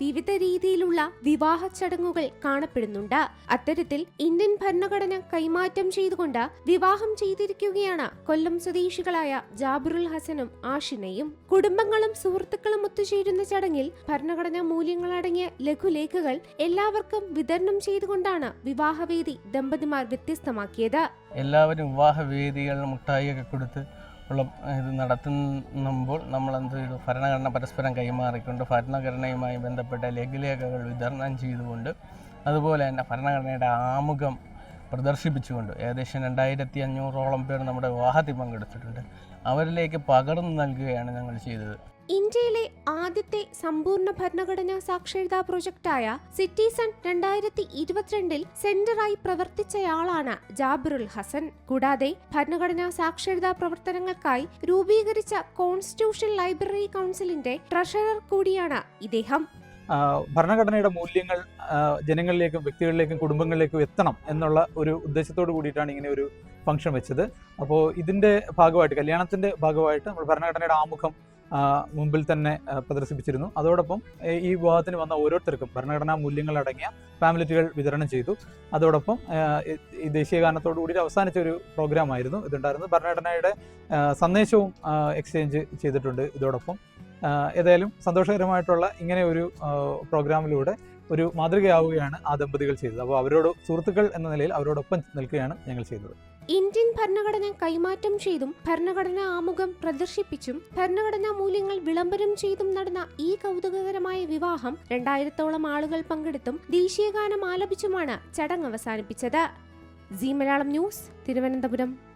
വിവിധ രീതിയിലുള്ള വിവാഹ ചടങ്ങുകൾ കാണപ്പെടുന്നുണ്ട്. അത്തരത്തിൽ ഇന്ത്യൻ ഭരണഘടന കൈമാറ്റം ചെയ്തുകൊണ്ട് വിവാഹം ചെയ്തിരിക്കുകയാണ് കൊല്ലം സ്വദേശികളായ ജാബിറുൽ ഹസനും ആഷിനയും. കുടുംബങ്ങളും സുഹൃത്തുക്കളും ഒത്തുചേരുന്ന ചടങ്ങിൽ ഭരണഘടനാ മൂല്യങ്ങളടങ്ങിയ ലഘുലേഖകൾ എല്ലാവർക്കും വിതരണം ചെയ്തുകൊണ്ടാണ് വിവാഹവേദി ദമ്പതിമാർ വ്യത്യസ്തമാക്കിയത്. എല്ലാവരും വിവാഹ വേദികൾ മുട്ടായിയൊക്കെ കൊടുത്ത് ഉള്ള ഇത് നടത്തുമ്പോൾ നമ്മൾ എന്ത് ചെയ്തു? ഭരണഘടന പരസ്പരം കൈമാറിക്കൊണ്ട് ഭരണഘടനയുമായി ബന്ധപ്പെട്ട ലഘുലേഖകൾ വിതരണം ചെയ്തുകൊണ്ട് അതുപോലെ തന്നെ ഭരണഘടനയുടെ ആമുഖം പ്രദർശിപ്പിച്ചുകൊണ്ട് ഏകദേശം രണ്ടായിരത്തി അഞ്ഞൂറോളം പേർ നമ്മുടെ വിവാഹത്തിൽ പങ്കെടുത്തിട്ടുണ്ട്. അവരിലേക്ക് പകർന്നു നൽകുകയാണ് ഞങ്ങൾ ചെയ്തത്. ഇന്ത്യയിലെ ആദ്യത്തെ സമ്പൂർണ ഭരണഘടനാ സാക്ഷരതാ പ്രോജക്റ്റായ സിറ്റിസൺ രണ്ടായിരത്തി ഇരുപത്തിരണ്ടിൽ സെന്ററായി പ്രവർത്തിച്ചയാളാണ് ജാബിറുൽ ഹസൻ. കൂടാതെ ഭരണഘടനാ സാക്ഷരതാ പ്രവർത്തനങ്ങൾക്കായി രൂപീകരിച്ച കോൺസ്റ്റിറ്റ്യൂഷൻ ലൈബ്രറി കൗൺസിലിന്റെ ട്രഷറർ കൂടിയാണ് ഇദ്ദേഹം. ഭരണഘടനയുടെ മൂല്യങ്ങൾ ജനങ്ങളിലേക്കും വ്യക്തികളിലേക്കും കുടുംബങ്ങളിലേക്കും എത്തണം എന്നുള്ള ഒരു ഉദ്ദേശത്തോട് കൂടിയിട്ടാണ് ഇങ്ങനെ ഒരു ഫംഗ്ഷൻ വെച്ചത്. അപ്പോൾ ഇതിന്റെ ഭാഗമായിട്ട് കല്യാണത്തിന്റെ ഭാഗമായിട്ട് നമ്മൾ ഭരണഘടനയുടെ ആമുഖം മുമ്പിൽ തന്നെ പ്രദർശിപ്പിച്ചിരുന്നു. അതോടൊപ്പം ഈ വിവാഹത്തിന് വന്ന ഓരോരുത്തർക്കും ഭരണഘടനാ മൂല്യങ്ങൾ അടങ്ങിയ പാംലെറ്റുകൾ വിതരണം ചെയ്തു. അതോടൊപ്പം ഈ- ദേശീയ ഗാനത്തോടു കൂടി അവസാനിച്ച ഒരു പ്രോഗ്രാം ആയിരുന്നു ഇതുണ്ടായിരുന്നത് ഭരണഘടനയുടെ സന്ദേശവും എക്സ്ചേഞ്ച് ചെയ്തിട്ടുണ്ട് ഇതോടൊപ്പം. ഏതായാലും സന്തോഷകരമായിട്ടുള്ള ഇങ്ങനെ ഒരു പ്രോഗ്രാമിലൂടെ ഒരു മാതൃകയാവുകയാണ് ആ ദമ്പതികൾ ചെയ്തത്. അപ്പോൾ അവരോട് സുഹൃത്തുക്കൾ എന്ന നിലയിൽ അവരോടൊപ്പം നിൽക്കുകയാണ് ഞങ്ങൾ ചെയ്തത്. ഇന്ത്യൻ ഭരണഘടന കൈമാറ്റം ചെയ്തും ഭരണഘടനാ ആമുഖം പ്രദർശിപ്പിച്ചും ഭരണഘടനാ മൂല്യങ്ങൾ വിളംബരം ചെയ്തും നടന്ന ഈ കൗതുകകരമായ വിവാഹം രണ്ടായിരത്തോളം ആളുകൾ പങ്കെടുത്തും ദേശീയഗാനം ആലപിച്ചുമാണ് ചടങ്ങ് അവസാനിപ്പിച്ചത്. Zee Malayalam news Thiruvananthapuram.